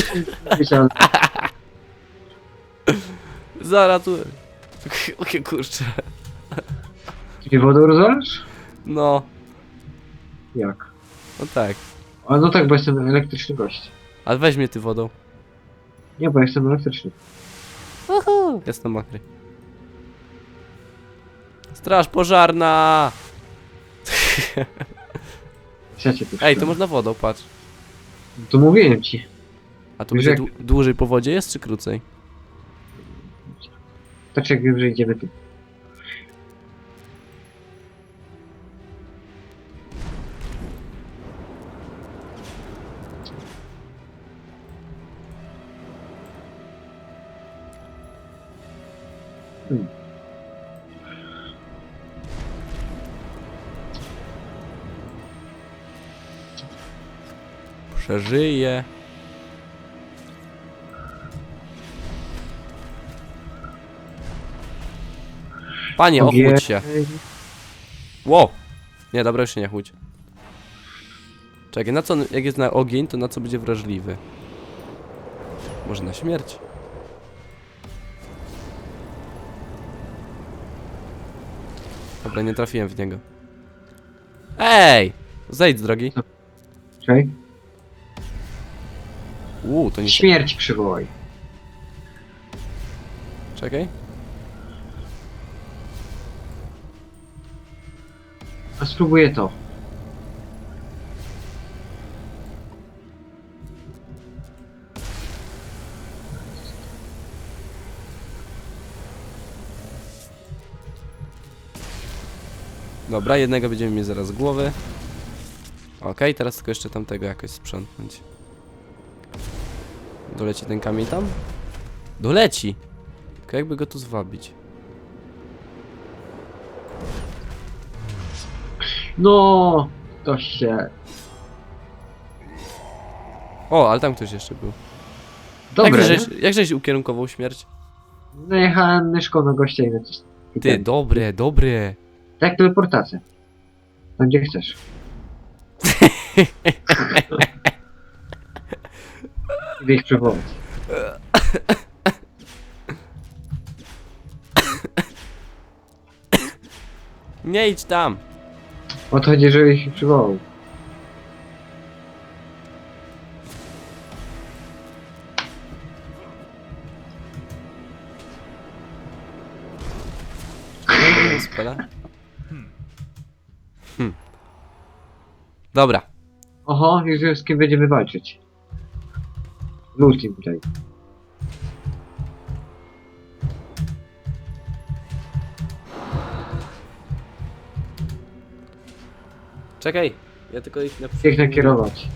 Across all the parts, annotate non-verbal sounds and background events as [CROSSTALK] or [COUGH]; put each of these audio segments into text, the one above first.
[LAUGHS] Tu. Jakie kurczę. Ty wodą rozwalasz? No, Jak? no tak. A no tak, bo jestem elektryczny gość. Ale weź mnie ty wodą. Nie, bo jestem elektryczny. Jestem mokry. Straż pożarna! Siacie tu. Ej, to można wodą, patrz. To mówiłem ci. A to Wiesz, będzie dłu- dłużej po wodzie jest, czy krócej? Tak jak że idziemy tu. Hmm. Przeżyje. Panie, ochłódź się. Wow! Nie, dobra, już się nie chłódź. Czekaj, na co, on- jak jest na ogień, to na co będzie wrażliwy? Może na śmierć? Dobra, nie trafiłem w niego. Ej! Zejdź z drogi. Czekaj. Uuu, to nie... Śmierć przywołaj. Czekaj. A spróbuję to. Dobra, jednego będziemy mieć zaraz z głowy. Okej, teraz tylko jeszcze tamtego jakoś sprzątnąć. Doleci ten kamień tam? Doleci! Tylko jakby go tu zwabić. No, to się. O, ale tam ktoś jeszcze był. Dobre. jak, żeś, jak żeś ukierunkował śmierć? Najechałem myszką na gościa i na coś. i Ty, ten. dobre, dobre. Tak, teleportacja. Tam gdzie chcesz. Idę ich przywołać. Nie idź tam! O to chodzi, żeby ich przywołał. Spela. Hmm. Dobra. Oho, już z kim będziemy walczyć. Lulkim tutaj. Czekaj. Ja tylko ich na Jak nakierować.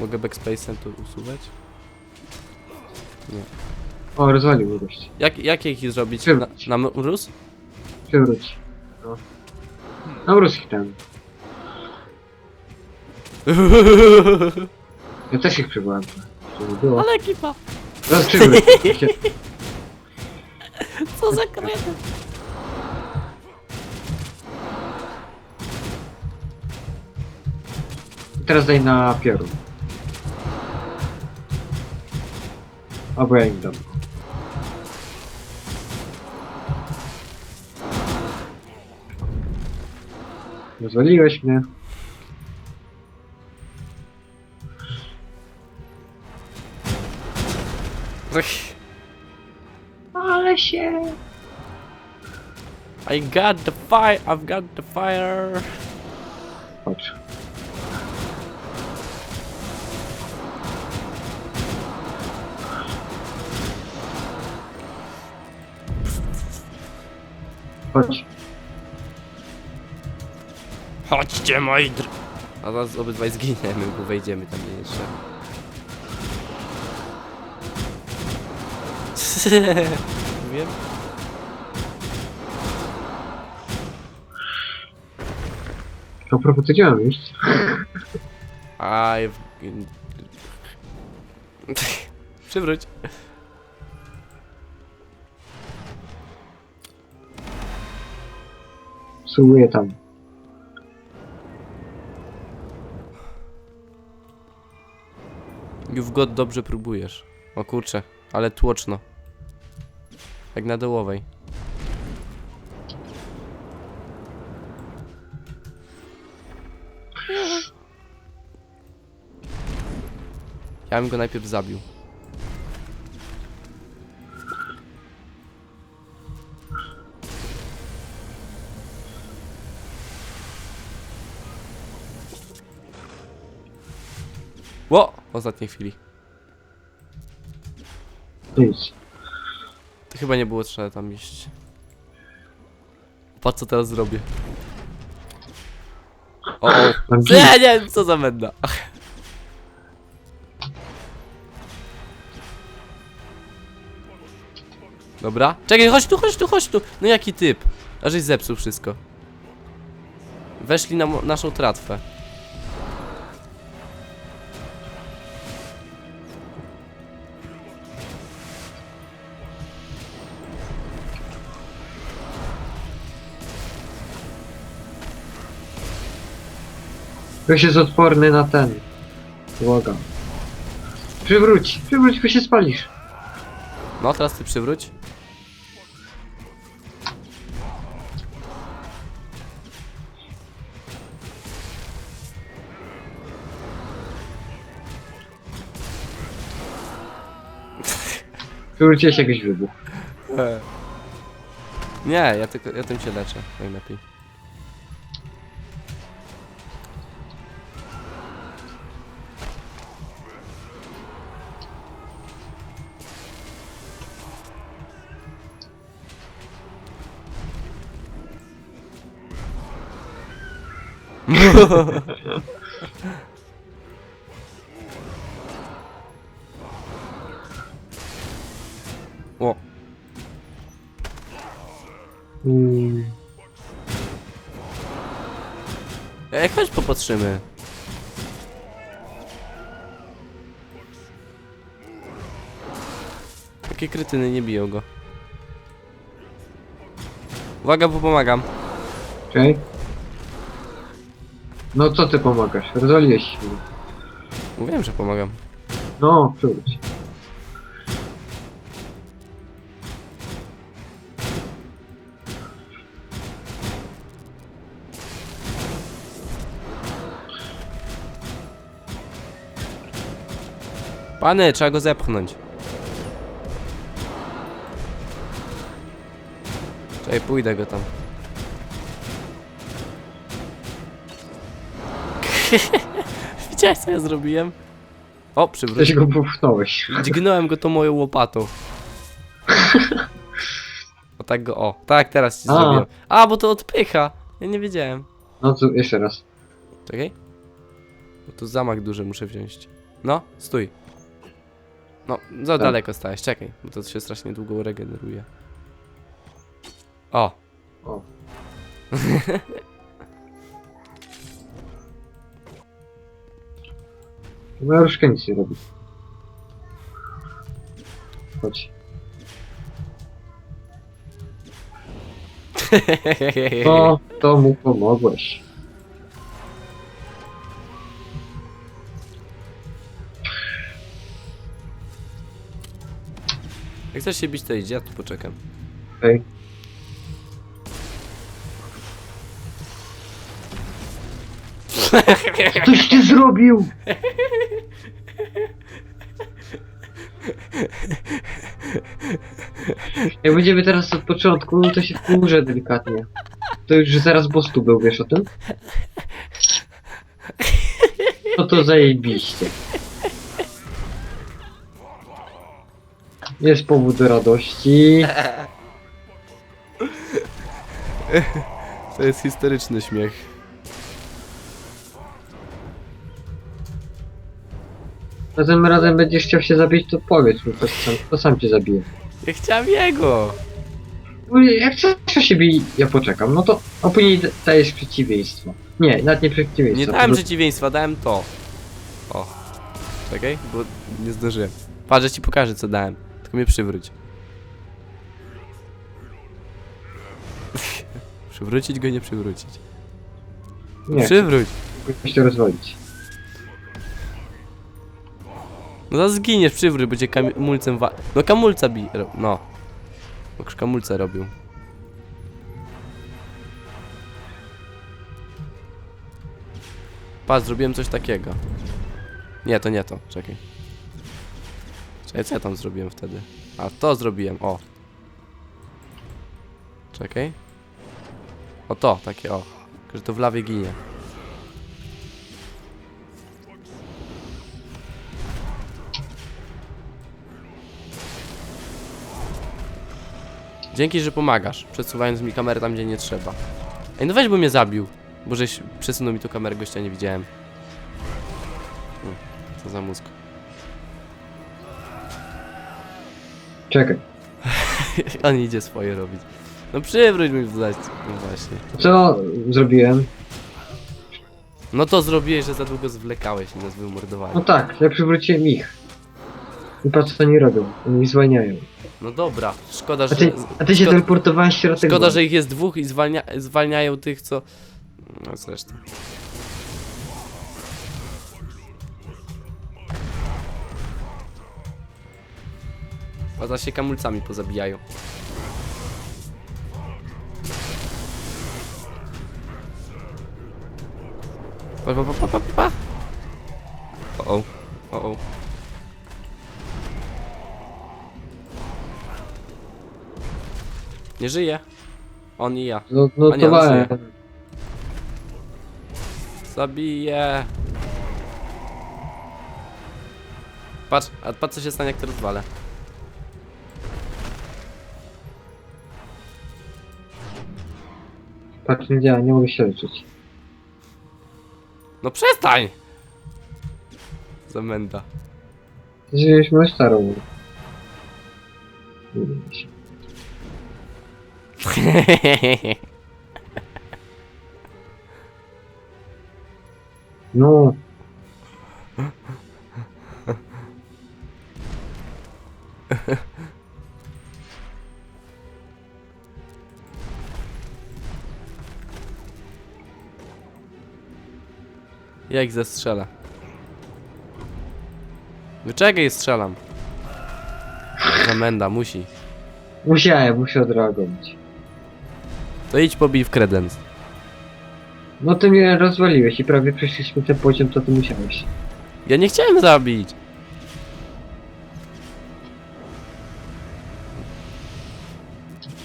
Mogę backspace'em to usuwać? O, rozwalił go gość. Jak, jak ich zrobić? Na, Przywróć. na mróz? Przywróć. No. No mróz ich tam. Ja też ich. Żeby było. Ale ekipa! [LAUGHS] Co za kretyn! Teraz daj na piorun. Albo ja im dam. Rozwaliłeś mnie. I got the fire, I've got the fire. Patrz. Chodź. Chodźcie moi dr... A zaraz obydwaj zginiemy, bo wejdziemy tam jeszcze. [LAUGHS] Wiem. To mam iść? I've... Przywróć. Sułuję tam. You've got dobrze próbujesz. O kurczę, ale tłoczno. Jak na dołowej. Ja bym go najpierw zabił. Ło! W ostatniej chwili. Chyba nie było trzeba tam iść. Patrz co teraz zrobię. O, o. Nie wiem, co za menda. Dobra. Czekaj, chodź tu, chodź tu, chodź tu. No jaki typ. A żeś zepsuł wszystko. Weszli na naszą tratwę. Ktoś jest odporny na ten. Błagam. Przywróć, przywróć, bo się spalisz. No, teraz ty przywróć. Przywróciłeś jakiś wybuch. Nie, ja, tylko, ja tym się leczę najlepiej. [LAUGHS] O, Mm. Ej, chodź popatrzymy. Takie krytyny nie biją go. Uwaga, bo pomagam. Okej. No co ty pomagasz? Rozwaliłeś się. Mówiłem, że pomagam. No, przywróć. Pany, trzeba go zepchnąć. Czekaj, pójdę go tam. [LAUGHS] Widziałeś co ja zrobiłem? O, przywróć. Coś go popchnąłeś. Dźgnąłem go tą moją łopatą. [LAUGHS] O tak go, o. Tak, teraz ci A. zrobiłem. A, bo to odpycha. Ja nie wiedziałem. No to jeszcze raz. Czekaj. Bo tu zamach duży muszę wziąć. No, stój. No, za Tak. daleko stałeś, czekaj, bo to się strasznie długo regeneruje. O, O. [LAUGHS] Moja różka nic nie robi. Chodź. [LAUGHS] No, to mu pomogłeś. Jak chcesz się bić, to idź, ja tu poczekam. Okej. [LAUGHS] Coś ty zrobił! Jak będziemy teraz od początku, to się wkurzę delikatnie. To już zaraz boss tu był, wiesz o tym? No to zajebiście. Jest powód do radości. To jest historyczny śmiech. Razem razem będziesz chciał się zabić, to powiedz mi, to sam, to sam cię zabiję. Ja chciałem jego! Bo Jak chcesz się bij, ja poczekam, no to a później d- dajesz przeciwieństwo. Nie, nawet nie przeciwieństwo. Nie po dałem prostu- przeciwieństwa, dałem to. O. Czekaj, bo nie zdążyłem. Patrz, ci pokażę co dałem. Tylko mnie przywróć. [LAUGHS] Przywrócić go, nie przywrócić. Nie, Przywróć. to rozwalić. No zaraz zginiesz, przywróć, będzie kamulcem wa... No kamulca bi... ro- No. Bo już kamulce robił. Patrz, zrobiłem coś takiego. Nie, to nie to. Czekaj. Czekaj, co ja tam zrobiłem wtedy? A, to zrobiłem, o. Czekaj. O to, takie o. Że to w lawie ginie. Dzięki, że pomagasz, przesuwając mi kamerę tam, gdzie nie trzeba. Ej, no weź, bo mnie zabił. Bo żeś przesunął mi tu kamerę, gościa nie widziałem. Hmm, co za mózg. Czekaj. [LAUGHS] On idzie swoje robić. No przywróć mi w zaś. No właśnie. Co zrobiłem? No to zrobiłeś, że za długo zwlekałeś i nas. No tak, ja przywróciłem ich. I patrz co oni robią. Oni zwalniają. No dobra, szkoda, A że... ty, a ty się szko- teleportowałeś w środek Szkoda, że ich jest dwóch i zwalnia, zwalniają tych, co... No zresztą. A za się kamulcami pozabijają. Pa, pa, pa, pa, pa, pa. O, o, o. Nie żyje. On i ja. No, no A nie, to on wałem. żyje. Zabiję. Patrz, a patrz co się stanie jak to rozwalę. Patrz, nie działa, nie mogę się leczyć. No przestań! Zamęda. Starą. Nie wiem się. No, Ja ich zestrzelę. Wyczekaj, strzelam. Zamęda, musi. musiałem, muszę odreagować. To idź pobij w kredens. No ty mnie rozwaliłeś i prawie przeszliśmy ten poziom, to ty musiałeś. Ja nie chciałem zabić.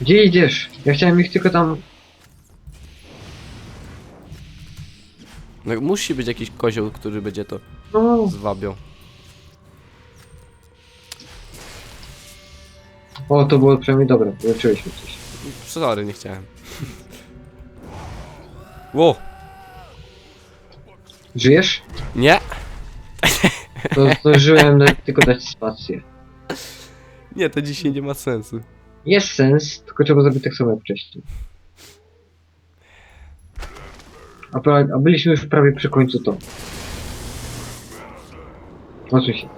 Gdzie idziesz? Ja chciałem ich tylko tam... No, musi być jakiś kozioł, który będzie to No, zwabiał. o to było przynajmniej dobre, leczyłeś mnie coś. Sorry, nie chciałem. Ło! Żyjesz? Nie! To zdążyłem na- tylko dać spację. Nie, to dzisiaj nie ma sensu. Jest sens, tylko trzeba zrobić tak samo jak wcześniej. A, pra- a byliśmy już prawie przy końcu to. Oczywiście.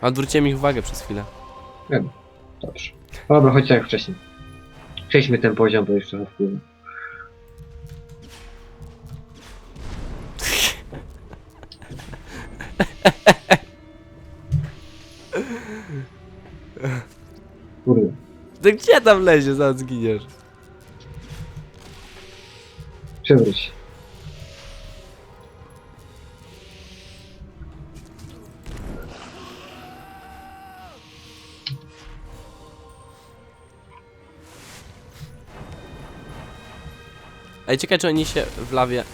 A Odwróciłem ich uwagę przez chwilę. Wiem. Dobrze. Dobra, chodź tak jak wcześniej. Przejdźmy ten poziom, bo jeszcze wpłynę. [LAUGHS] Kurde. Ty gdzie tam lezie, zaraz zginiesz? Przewróć. Ej, ciekawe czy oni się w lawie